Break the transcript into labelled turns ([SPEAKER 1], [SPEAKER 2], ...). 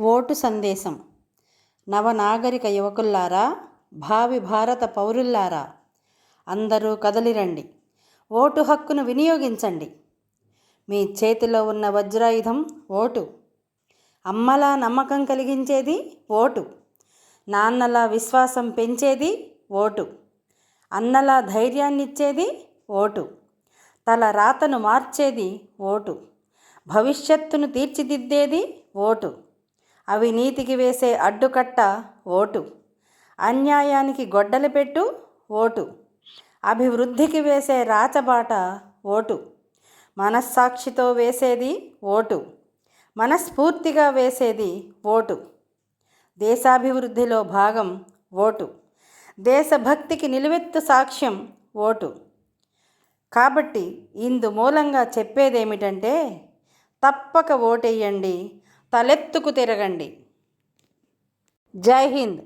[SPEAKER 1] Vote సందేశం. నవనాగరిక యువకుల్లారా భావి భారత పౌరుల్లారా అందరూ కదలిరండి. ఓటు హక్కును వినియోగించండి. మీ చేతిలో ఉన్న వజ్రాయుధం ఓటు. అమ్మలా నమ్మకం కలిగించేది ఓటు. నాన్నలా విశ్వాసం పెంచేది ఓటు. అన్నలా ధైర్యాన్నిచ్చేది ఓటు. తల రాతను మార్చేది ఓటు. భవిష్యత్తును తీర్చిదిద్దేది ఓటు. అవినీతికి వేసే అడ్డుకట్ట ఓటు. అన్యాయానికి గొడ్డలి పెట్టు ఓటు. అభివృద్ధికి వేసే రాచబాట ఓటు. మనస్సాక్షితో వేసేది ఓటు. మనస్ఫూర్తిగా వేసేది ఓటు. దేశాభివృద్ధిలో భాగం ఓటు. దేశభక్తికి నిలువెత్తు సాక్ష్యం ఓటు. కాబట్టి ఇందు మూలంగా చెప్పేదేమిటంటే తప్పక ఓటేయండి తలెత్తుకు తిరగండి. జై హింద్.